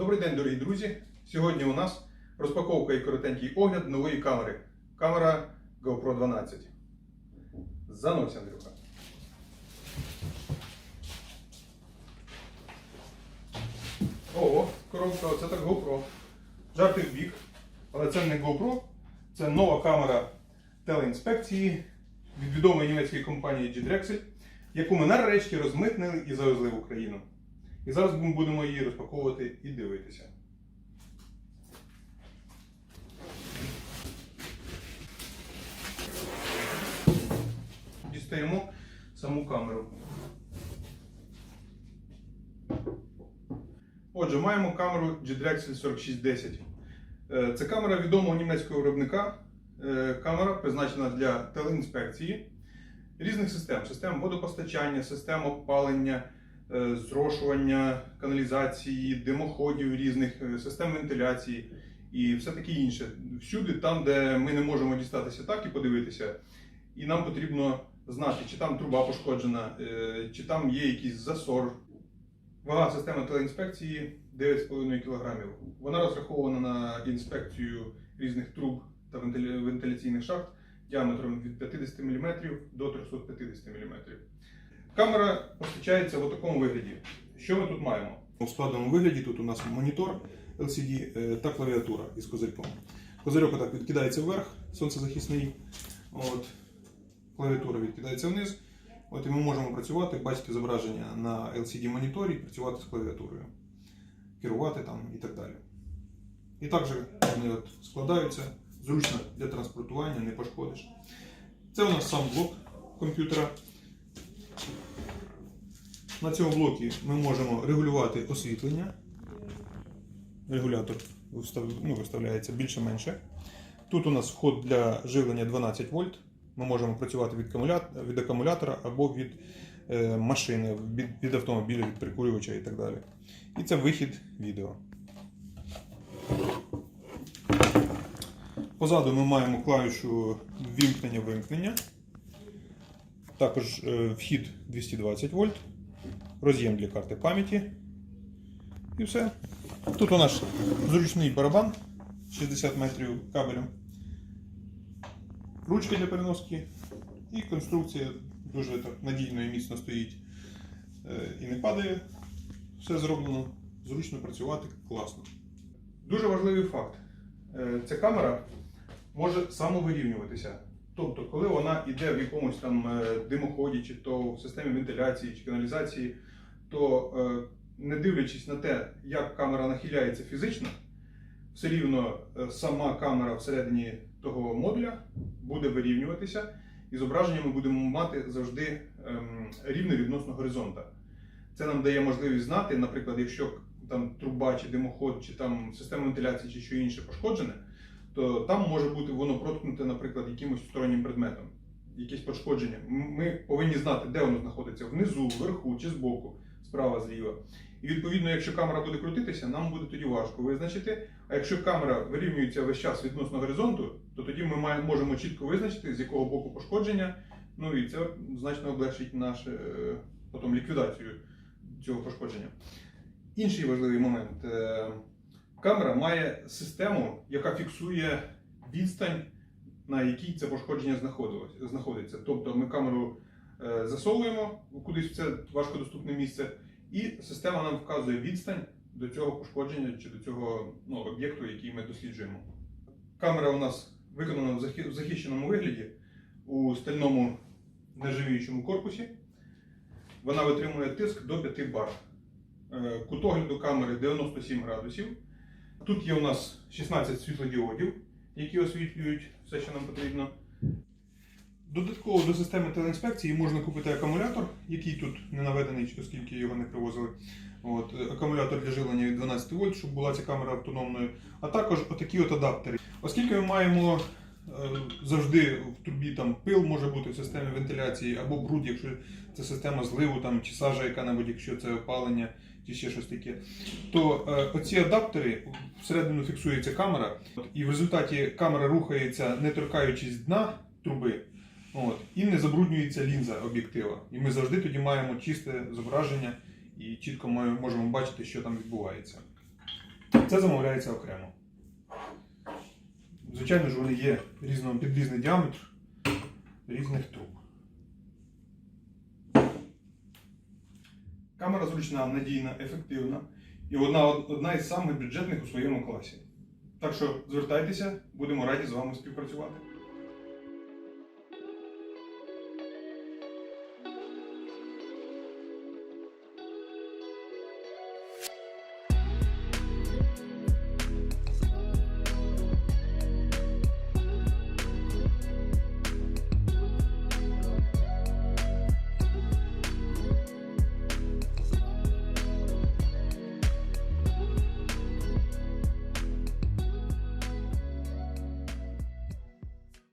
Добрий день, дорогі друзі! Сьогодні у нас розпаковка і коротенький огляд нової камери. Камера GoPro 12. Занось, Андрюха. Ого, коробка, це так GoPro. Жарти в бік. Але це не GoPro, це нова камера телеінспекції від відомої німецької компанії G-Drexel, яку ми нарешті розмитнили і завезли в Україну. І зараз ми будемо її розпаковувати і дивитися. Дістаємо саму камеру. Отже, маємо камеру G-Drexel 4610. Е, Це камера відомого німецького виробника. Е, Камера призначена для телеінспекції різних систем: систем водопостачання, систем опалення, зрошування, каналізації, димоходів різних, е, систем вентиляції і все таке інше. Всюди, там, де ми не можемо дістатися так і подивитися, і нам потрібно знати, чи там труба пошкоджена, е, чи там є якийсь засор. Вага системи телеінспекції 9,5 кг. Вона розрахована на інспекцію різних труб та вентиля- вентиляційних шахт діаметром від 50 мм до 350 мм. Камера постачається в такому вигляді. Що ми тут маємо? У складеному вигляді тут у нас монітор LCD е, та клавіатура із козирьком. Козирьок отак відкидається вверх, сонцезахисний. От. Клавіатура відкидається вниз. От і ми можемо працювати, бачити зображення на LCD-моніторі, працювати з клавіатурою, керувати там і так далі. І також вони от складаються, зручно для транспортування, не пошкодиш. Це у нас сам блок комп'ютера. На цьому блокі ми можемо регулювати освітлення. Регулятор ну, виставляється більше-менше. Тут у нас вход для живлення 12 вольт. Ми можемо працювати від акумулятора, від акумулятора або від е, машини, від, від автомобіля, від прикурювача і так далі. І це вихід відео. Позаду ми маємо клавішу вімкнення-вимкнення. Також е, вхід 220 вольт, роз'єм для карти пам'яті. І все. Тут у нас зручний барабан 60 метрів кабелем ручки для переноски і конструкція дуже так надійно і міцно стоїть е, і не падає. Все зроблено, зручно працювати, класно. Дуже важливий факт. Е, Ця камера може самовирівнюватися. Тобто, коли вона йде в якомусь там е, димоході, чи то в системі вентиляції чи каналізації, то е, не дивлячись на те, як камера нахиляється фізично, все рівно е, сама камера всередині того модуля буде вирівнюватися, і зображення ми будемо мати завжди ем, рівне відносно горизонта. Це нам дає можливість знати, наприклад, якщо там труба чи димоход, чи там система вентиляції, чи що інше пошкоджене, то там може бути воно проткнуте, наприклад, якимось стороннім предметом, якесь пошкодження. Ми повинні знати, де воно знаходиться внизу, вверху чи збоку, справа, зліва. І відповідно, якщо камера буде крутитися, нам буде тоді важко визначити. А якщо камера вирівнюється весь час відносно горизонту, то тоді ми маємо, можемо чітко визначити, з якого боку пошкодження. Ну і це значно облегшить нашу е, потім ліквідацію цього пошкодження. Інший важливий момент. Камера має систему, яка фіксує відстань, на якій це пошкодження знаходиться. Тобто ми камеру е, засовуємо кудись в це важкодоступне місце, і система нам вказує відстань до цього пошкодження чи до цього ну, об'єкту, який ми досліджуємо. Камера у нас виконана в захищеному вигляді у стальному нержавіючому корпусі. Вона витримує тиск до 5 бар. Е, Кут огляду камери 97 градусів. Тут є у нас 16 світлодіодів, які освітлюють все, що нам потрібно. Додатково до системи телеінспекції можна купити акумулятор, який тут не наведений, оскільки його не привозили. От, акумулятор для живлення від 12 вольт, щоб була ця камера автономною. А також отакі от адаптери. Оскільки ми маємо е, завжди в трубі там пил може бути в системі вентиляції або бруд, якщо це система зливу там, чи сажа яка-небудь, якщо це опалення чи ще щось таке, то е, оці адаптери всередину фіксується камера, і в результаті камера рухається, не торкаючись дна труби. От, і не забруднюється лінза об'єктива. І ми завжди тоді маємо чисте зображення і чітко можемо бачити, що там відбувається. Це замовляється окремо. Звичайно ж, вони є різного під різний діаметр різних труб. Камера зручна, надійна, ефективна і одна, одна із самих бюджетних у своєму класі. Так що звертайтеся, будемо раді з вами співпрацювати.